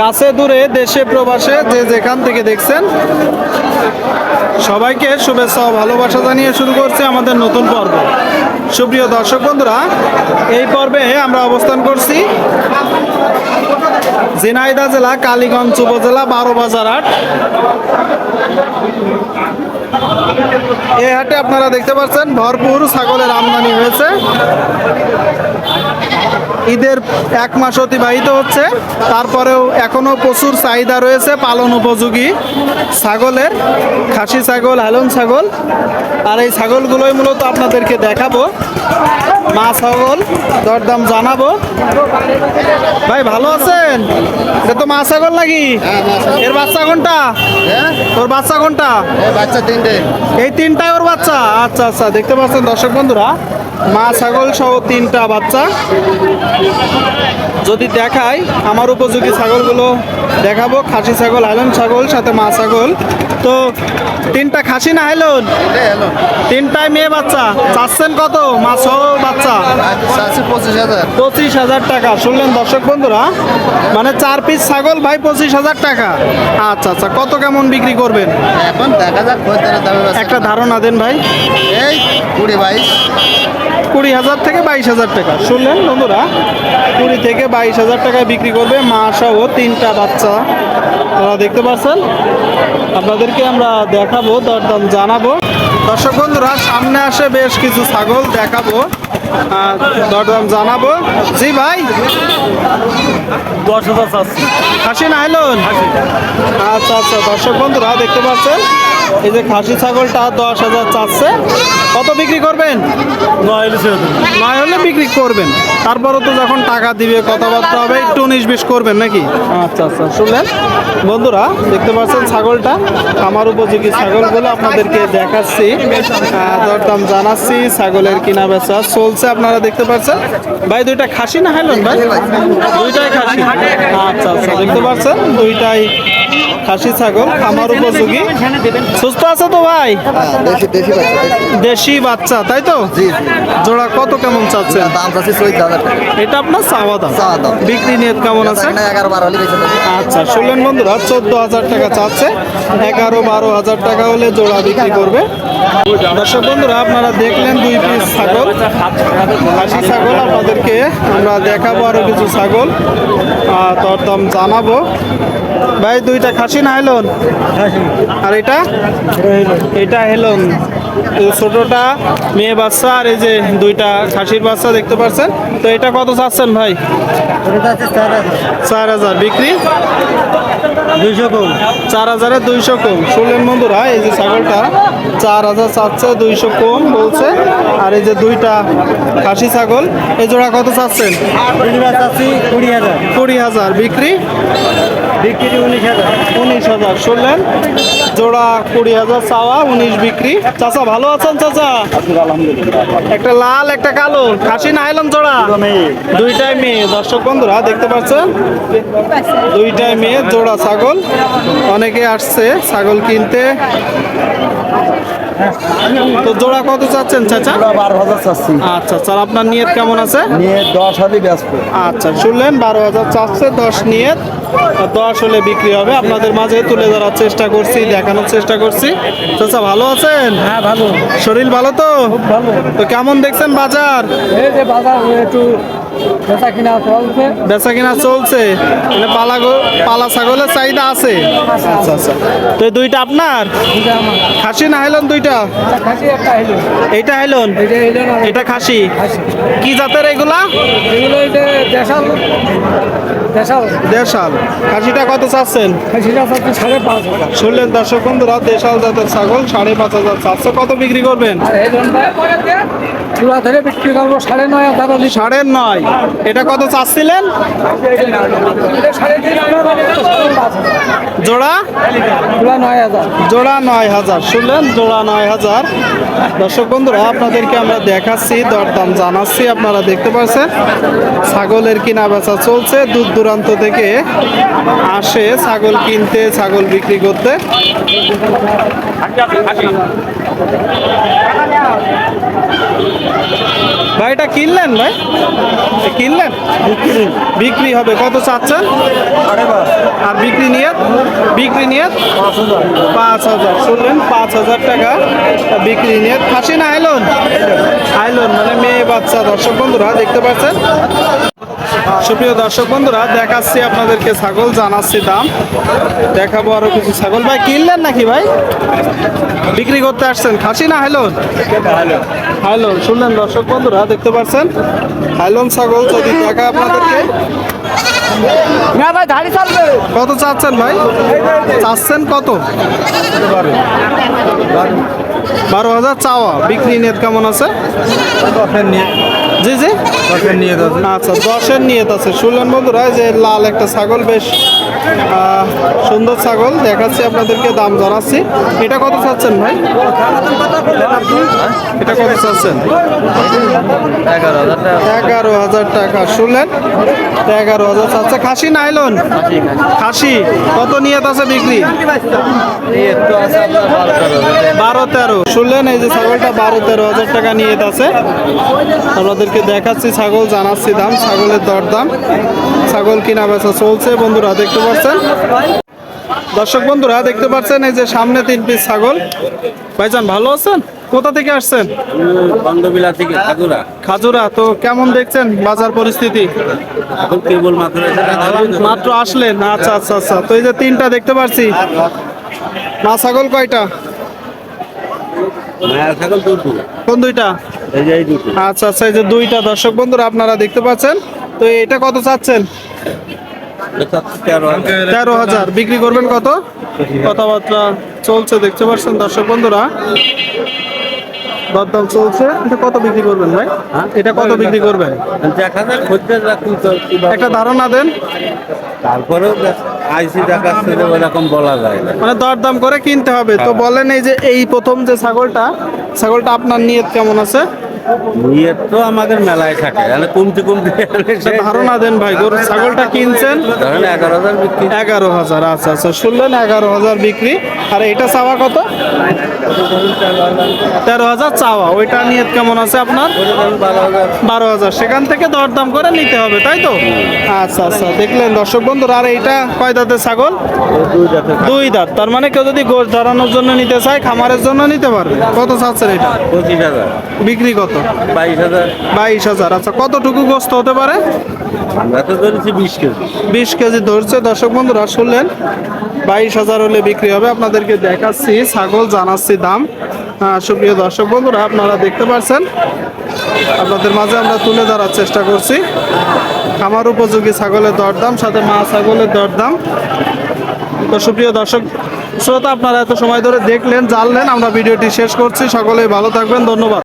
কাছে দূরে, দেশে প্রবাসে, যে যেখান থেকে দেখছেন, সবাইকে শুভেচ্ছা ও ভালোবাসা জানিয়ে শুরু করছে আমাদের নতুন পর্ব। সুপ্রিয় দর্শক বন্ধুরা, এই পর্বে আমরা অবস্থান করছি ঝিনাইদহ জেলা, কালীগঞ্জ উপজেলা বারো বাজার হাট। এই হাটে আপনারা দেখতে পাচ্ছেন, ভরপুর ছাগলের আমদানি হয়েছে। ঈদের এক মাস অতিবাহিত হচ্ছে। তারপরেও এখনও প্রচুর চাহিদা রয়েছে পালন উপযোগী ছাগলের, খাসি ছাগল, হালন ছাগল। আর এই ছাগলগুলোই মূলত আপনাদেরকে দেখাবো। মা ছাগল দরদাম জানাব। ভাই ভালো আছেন? এটা তো মা ছাগল নাকি? এর বাচ্চা কোনটা? ওর বাচ্চা কোনটা? বাচ্চা তিনটে। এই তিনটাই ওর বাচ্চা? আচ্ছা আচ্ছা দেখতে পাচ্ছেন দর্শক বন্ধুরা মা ছাগল সহ তিনটা বাচ্চা। যদি দেখাই আমার উপযোগী ছাগলগুলো দেখাবো খাসি ছাগল হাইলন ছাগল সাথে মা ছাগল। তো তিনটা খাসি না হাইলন? হ্যালো তিনটাই মেয়ে বাচ্চা। চাচ্ছেন কত? মা সহ চারশো পঁচিশ হাজার টাকা শুনলেন দর্শক বন্ধুরা মানে চার পিস ছাগল ভাই পঁচিশ হাজার টাকা আচ্ছা আচ্ছা কত কেমন বিক্রি করবেন এখন দেখা যাক। একটা ধারণা দেন ভাই এই কুড়ি বাইশ কুড়ি হাজার থেকে বাইশ হাজার টাকা শুনলেন বন্ধুরা কুড়ি থেকে বাইশ হাজার টাকায় বিক্রি করবে মা সহ তিনটা বাচ্চা তারা দেখতে পাচ্ছেন আপনাদেরকে আমরা দেখাবো দরদাম জানাব দর্শক বন্ধুরা সামনে আসে বেশ কিছু ছাগল দেখাবো দরদাম জানাব। জি ভাই। দশ হাজার আসেন আইলন? না আচ্ছা আচ্ছা দর্শক বন্ধুরা দেখতে পাচ্ছেন। এই যে খাসি ছাগলটা দশ হাজার চাচ্ছে। কত বিক্রি করবেন? নয় হলে বিক্রি করবেন। তারপরও তো যখন টাকা দিবে কথাবার্তা হবে একটু উনিশ বিশ করবেন নাকি? আচ্ছা আচ্ছা শুনলেন? বন্ধুরা দেখতে পাচ্ছেন ছাগলটা? আমার উপযোগী ছাগলগুলো আপনাদেরকে দেখাচ্ছি। দরদাম জানাচ্ছি ছাগলের কিনা বেচা চলছে আপনারা দেখতে পাচ্ছেন। ভাই দুইটা খাসি না হাইলন ভাই? দুইটাই খাসি। আচ্ছা আচ্ছা দেখতে পাচ্ছেন? দুইটাই খাসি ছাগল আমার উপযোগী। সুস্থ আছে তো ভাই? হ্যাঁ দেশি বাচ্চা তাই তো? জোড়া কত কেমন চাচ্ছে এটা আপনার চাওয়া দাম। বিক্রি নিয়ে কেমন আছে? আচ্ছা শুনলেন বন্ধুরা চোদ্দ হাজার টাকা চাচ্ছে এগারো বারো হাজার টাকা হলে জোড়া বিক্রি করবে। দর্শক বন্ধুরা আপনারা দেখলেন দুই পিস ছাগল। খাসি ছাগল আপনাদেরকে আমরা দেখাবো আরও কিছু ছাগল আহ, তোর দাম জানাব। ভাই দুইটা খাসি না হেলন? আর এটা? এটা হেলন। ছোটটা মেয়ে বাচ্চা আর এই যে দুইটা খাসির বাচ্চা দেখতে পাচ্ছেন। তো এটা কত চাচ্ছেন ভাই? চার হাজার। বিক্রি? দুইশো কম চার হাজারে দুইশো কম শুনলেন বন্ধুরা এই যে ছাগলটা চার হাজার চাচ্ছে দুইশো কম বলছে। আর এই যে দুইটা খাসি ছাগল এই জোড়া কত চাচ্ছেন? কুড়ি হাজার। কুড়ি হাজার। বিক্রি? বিক্রি উনিশ হাজার। উনিশ হাজার। শুনলেন? জোড়া কুড়ি হাজার চাওয়া উনিশ বিক্রি। চাচা ভালো আছেন চাচা? একটা লাল একটা কালো। খাসি না এলাম জোড়া? দুইটাই মেয়ে। দর্শক বন্ধুরা দেখতে পাচ্ছেন? দুইটাই মেয়ে জোড়া ছাগল। অনেকে আসছে ছাগল কিনতে। তো জোড়া কত চাচ্ছেন চাচা? বারো হাজার চাচ্ছি। আচ্ছা আর আপনার নিয়ত কেমন আছে? নিয়ে দশ হাজার ব্যস্ত। আচ্ছা শুনলেন বারো হাজার চারশো দশ নিয়ে দশ হলে বিক্রি হবে। আপনাদের মাঝে তুলে ধরার চেষ্টা করছি দেখানোর চেষ্টা করছি। চাচা ভালো আছেন? হ্যাঁ ভালো। শরীর ভালো তো? ভালো। তো কেমন দেখছেন বাজার? এই যে বাজার একটু বেচা কিনা চলছে। বেচা কিনা চলছে। মানে পালা পালা ছাগলের চাহিদা আছে। আচ্ছা আচ্ছা তো দুইটা আপনার? এটা খাসি না হেলন দুইটা? একটা এইটা হেলন? এটা খাসি? কি জাতের এগুলা? দেশাল। খাসিটা কত চাচ্ছেন? শুনলেন দর্শক বন্ধুরা দেশাল জাতের ছাগল সাড়ে পাঁচ হাজার চারশো কত বিক্রি করবেন? সাড়ে নয় সাড়ে নয়। এটা কত চাচ্ছিলেন? জোড়া? জোড়া নয় হাজার। শুনলেন? জোড়া নয় হাজার। দর্শক বন্ধুরা, আপনাদেরকে আমরা দেখাচ্ছি, দরদাম জানাচ্ছি, আপনারা দেখতে পাচ্ছেন। ছাগলের কিনা বেচা চলছে। দূর দূরান্ত থেকে আসে ছাগল কিনতে, ছাগল বিক্রি করতে। ভাই, এটা কিনলেন, ভাই? কিনলেন? বিক্রি। হবে। কত চাচ্ছেন? আর বিক্রি নিয়ে বিক্রি নিয়ে পাঁচ হাজার। শুনলেন পাঁচ হাজার টাকা। বিক্রি নিয়ে খাসি না আইলন। আইলন মানে মেয়ে বাচ্চা দর্শক বন্ধুরা দেখতে পাচ্ছেন? সুপ্রিয় দর্শক বন্ধুরা, দেখাচ্ছি আপনাদেরকে ছাগল, জানাচ্ছি দাম। দেখাবো আরও কিছু ছাগল। ভাই, কিনলেন নাকি ভাই? বিক্রি করতে আসছেন। খাসি না হ্যালো হ্যালো শুনলেন দর্শক বন্ধুরা, দেখতে পাচ্ছেন? হাইলন ছাগল, যদি দেখা আপনাদেরকে। না ভাই ধাড়ি চালবে। কত চাচ্ছেন ভাই? চাচ্ছেন কত? বারো হাজার চাওয়া। বিক্রি নেট কেমন আছে? জি জি। আচ্ছা দশের নিয়ত আছে। শুনলেন বন্ধুরা যে লাল একটা ছাগল বেশ সুন্দর ছাগল, দেখাচ্ছি আপনাদেরকে, দাম জানাচ্ছি। এটা কত চাচ্ছেন ভাই? এটা কত চাচ্ছেন? এগারো হাজার টাকা শুনলেন। এগারো হাজার চাচ্ছে। খাসি, নাইলন? খাসি। কত নিয়ত আছে বিক্রি? বারো তেরো। শুনলেন, এই যে ছাগলটা বারো তেরো হাজার টাকা নিয়ত আছে। আপনাদেরকে দেখাচ্ছি ছাগল, জানাচ্ছি দাম, ছাগলের দরদাম। ছাগল কিনা বেচা চলছে। বন্ধুরা, দেখতে পাচ্ছেন দর্শক বন্ধুরা দেখতে পাচ্ছেন এই যে সামনে তিন পিস ছাগল। ভাইজান ভালো আছেন? কোথা থেকে আসছেন? বন্ধবিলা থেকে ঠাকুরা খাজুরা তো কেমন দেখছেন বাজার পরিস্থিতি? মাত্র আসলেন? আচ্ছা আচ্ছা আচ্ছা। তো এই যে তিনটা দেখতে পাচ্ছি মা ছাগল কয়টা? মায়া ছাগল দুটো। কোন দুইটা? এই যে এই দুটো। আচ্ছা আচ্ছা এই যে দুইটা। দর্শক বন্ধুরা আপনারা দেখতে পাচ্ছেন। তো এটা কত চাচ্ছেন? তেরো হাজার। বিক্রি করবেন কত? কথাবার্তা চলছে দেখতে পাচ্ছেন দর্শক বন্ধুরা। দরদাম চলছে। এটা কত বিক্রি করবেন ভাই? এটা কত বিক্রি করবেন? একটা ধারণা দেন। আইসি যে ওরকম বলা যায় না। মানে দরদাম করে কিনতে হবে। তো বলেন এই যে এই প্রথম যে ছাগলটা ছাগলটা আপনার নিয়ত কেমন আছে? নিয়ে তো আমাদের মেলায় থাকে। তাহলে কমতে কমতে ধারণা দেন ভাই গরু ছাগলটা কিনছেন? ধরেন এগারো হাজার বিক্রি। এগারো হাজার আচ্ছা আচ্ছা শুনলেন এগারো হাজার বিক্রি। আর এটা চাওয়া কত? তেরো হাজার চাওয়া। ওইটা নিয়ত কেমন আছে আপনার? বারো হাজার। সেখান থেকে দরদাম করে নিতে হবে তাই তো? আচ্ছা আচ্ছা দেখলেন দর্শক বন্ধুরা আর এইটা কয় দাঁতের ছাগল? দুই দাঁত। তার মানে কেউ যদি গোশ ধরানোর জন্য নিতে চায় খামারের জন্য নিতে পারবে। কত চাচ্ছেন এটা? পঁচিশ হাজার। বিক্রি কত? বাইশ হাজার। বাইশ হাজার। আচ্ছা কতটুকু গোস্ত হতে পারে? আমরা তো ধরেছি বিশ কেজি। বিশ কেজি ধরছে। দর্শক বন্ধুরা শুনলেন? বাইশ হাজার হলে বিক্রি হবে। আপনাদেরকে দেখাচ্ছি ছাগল জানাচ্ছি দাম। সুপ্রিয় দর্শক বন্ধুরা আপনারা দেখতে পাচ্ছেন আপনাদের মাঝে আমরা তুলে ধরার চেষ্টা করছি। খামার উপযোগী ছাগলের দরদাম সাথে মা ছাগলের দরদাম। তো সুপ্রিয় দর্শক শ্রোতা আপনারা এত সময় ধরে দেখলেন জানলেন আমরা ভিডিওটি শেষ করছি। সকলেই ভালো থাকবেন। ধন্যবাদ।